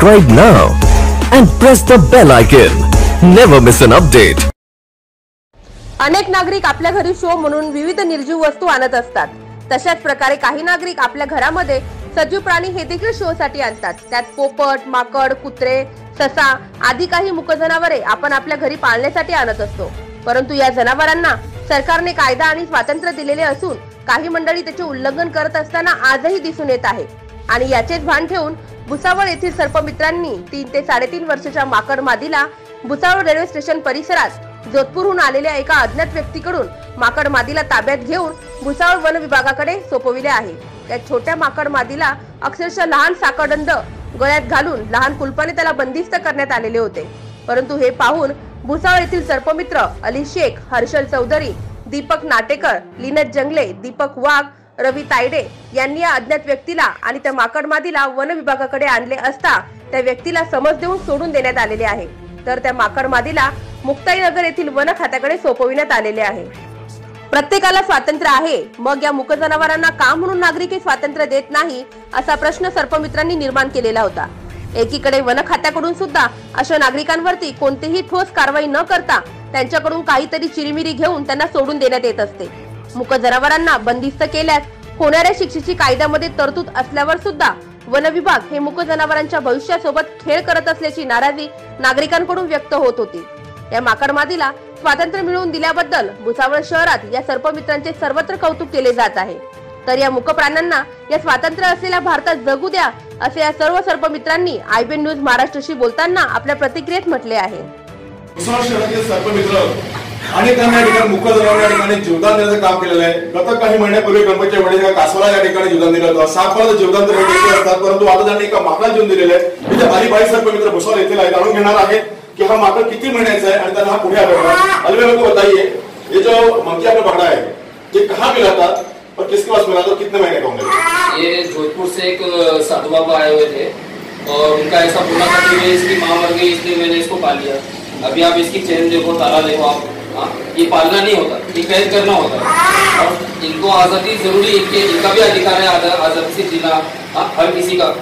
Subscribe now and press the bell icon. Never miss an update. अनेक नागरिक आपल्या घरी शो म्हणून विविध निर्जीव वस्तू आणत असतात तशाच प्रकारे काही नागरिक आपल्या घरामध्ये सजीव प्राणी हे देखील शो साठी आणतात त्यात पोपट माकड कुत्रे ससा आदी काही मुक जनावरे आपण आपल्या घरी पाळण्यासाठी आणत असतो परंतु या जनावरांना सरकारने कायदा आणि स्वातंत्र्य दिलेले असून काही मंडळी त्याचे उल्लंघन करत असताना आजही दिसून येत आहे आणि याचेच भान ठेवून भुसावळ येथील सर्पमित्रांनी तीन ते साडेतीन वर्षाच्या माकड मादीला भुसावळ रेल्वे स्टेशन परिसरात जोधपूरहून आलेल्या एका अज्ञात व्यक्तीकडून माकड मादीला ताब्यात घेऊन भुसावळ वन विभागाकडे सोपविले आहे. त्या छोट्या माकड मादीला अक्षरशः लहान साकडंड गळ्यात घालून लहान कुलपाने त्याला बंदिस्त करण्यात आलेले होते. परंतु हे पाहून भुसावळ येथील सर्पमित्र अली शेख हर्षल चौधरी दीपक नाटेकर लिनत जंगले दीपक वाघ रवी तायडे यांनी या अज्ञात व्यक्तीला आणि त्या माकडमादीला वन विभागाकडे आणले असता त्या व्यक्तीला समज देऊन सोडून देण्यात आलेले आहे. तर त्या माकडमादीला मुक्ताईनगर येथील वन खात्याकडे सोपविण्यात आलेले आहे. प्रत्येकाला स्वातंत्र्य आहे. मग या मुक जनावरांना का म्हणून नागरिक स्वातंत्र्य देत नाही असा प्रश्न सर्पमित्रांनी निर्माण केलेला होता. एकीकडे वन खात्याकडून सुद्धा अशा नागरिकांवरती कोणतीही ठोस कारवाई न करता त्यांच्याकडून काहीतरी चिरीमिरी घेऊन त्यांना सोडून देण्यात येत असते. मुक जनावरांना बंदिस्त केल्यास होणाऱ्या शिक्षेची कायद्यामध्ये तरतूद असल्यावर सुद्धा वन विभाग हे मुक जनावरांच्या भविष्यासोबत खेळ करत असल्याची नाराजी नागरिकांकडून व्यक्त होत होती. या माकडमादीला स्वातंत्र्य मिळवून दिल्याबद्दल भुसावळ शहरात या सर्पमित्रांचे सर्वत्र कौतुक केले जात आहे. तर या मुक प्राण्यांना या स्वातंत्र्य असलेल्या भारतात जगू द्या असे या सर्व सर्पमित्रांनी आयबीएन न्यूज महाराष्ट्रशी बोलताना आपल्या प्रतिक्रियेत म्हटले आहे. सर्पमित्र अनेकांना या ठिकाणी मुख जनावर या जीवदान देण्याचं काम केलेलं आहे. गत काही महिन्यापूर्वी गणपतीच्या वेळेस कासवाला जीवदान दिलं होतं. सापाला जीवदान वेगळे असतात, परंतु आता त्यांनी एका माकडा जीवन दिलेलं आहे. तिथे बारी बाई सर्पमित्र भुसावळ येथील आहे. जाणून घेणार आहे की हा माकड किती महिन्याचा है और त्यांना हा पुढे आलेला है अलवे मेरे बताइए ये जो मंकी आपने पकड़ा है ये कहाँ मिला था और किसके पास मिला था कितने महीने का होंगे? ये जोधपुर से एक साधु बाबा आए हुए थे और उनका ऐसा बोलना था कि इसकी माँ मर गई, इसलिए मैंने इसको पाल लिया। अभी आप इसकी चेन देखो, ताला देखो आप। हाँ, ये पालना नहीं होता ये कैद करना होता है। और इनको आज़ादी ज़रूरी इनके इनका भी अधिकार है आज़ादी से जीना हाँ, हर किसी का।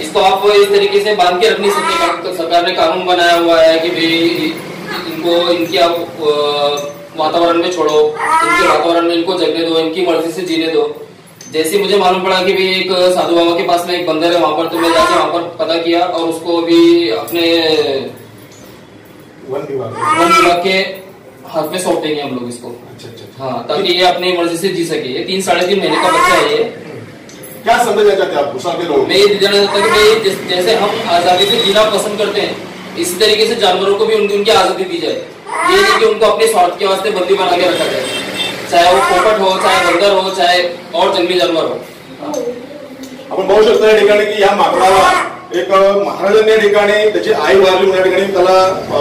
इसको आप इस तरीके से बाँध के रख नहीं सकते सरकार ने कानून बनाया हुआ है कि भाई इनको इनकी आप वातावरण में छोड़ो इनके वातावरण में इनको जगने दो इनकी मर्ज़ी से जीने दो। जैसे मुझे मालूम पड़ा कि भी एक साधु बाबा के पास में एक बंदर है वहाँ पर तो मैं जाके वहाँ पर पता किया और उसको भी अपने वन विभाग के हाथ में सौंप देंगे हम लोग इसको। अच्छा अच्छा हाँ ताकि ये अपनी मर्ज़ी से जी सके। ये तीन साढ़े तीन महीने का बच्चा है ये। क्या देना चाहते हैं आप के लोगों मैं ये देना चाहता हूँ कि जैसे हम आज़ादी से जीना पसंद करते हैं इसी तरीके से जानवरों को भी उनकी उनकी आज़ादी दी जाए। ये नहीं कि उनको अपने स्वार्थ के वास्ते बंदी बना के रखा जाए। चाहे वो पोपट हो चाहे बंदर हो चाहे और जंगली जानवर हो। आपण पाहू शकता या ठिकाणी की या माकडाला एक महाराजांनी या ठिकाणी त्याची आई वारली म्हणून या ठिकाणी त्याला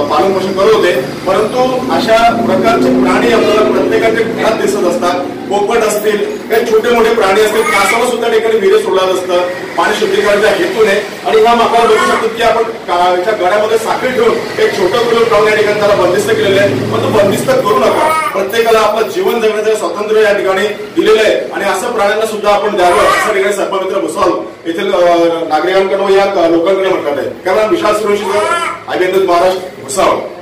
पालन पोषण करत होते. परंतु अशा प्रकारचे प्राणी आपल्याला प्रत्येकाच्या घरात दिसत असतात. पोपट असतील काही छोटे मोठे प्राणी असतील कासाला सुद्धा ठिकाणी विरे सोडलं असतं. पाणी शुद्धीकरणाच्या हेतूने. आणि ह्या मापाला बघू शकतो की आपण का- गळ्यामध्ये साखळी ठेवून एक छोटं गुलाब लावून या ठिकाणी त्याला बंदिस्त केलेलं आहे. पण तो बंदिस्त करू नका. प्रत्येकाला आपलं जीवन जगण्याचं स्वातंत्र्य या ठिकाणी दिलेलं आहे. आणि असं प्राण्यांना सुद्धा आपण द्यावं असं ठिकाणी सर्पमित्र भुसावळ येथील नागरिकांकडे या लोकांकडे म्हटलं आहे. कारण विशाल सुरक्षित आय महाराष्ट्र भुसावळ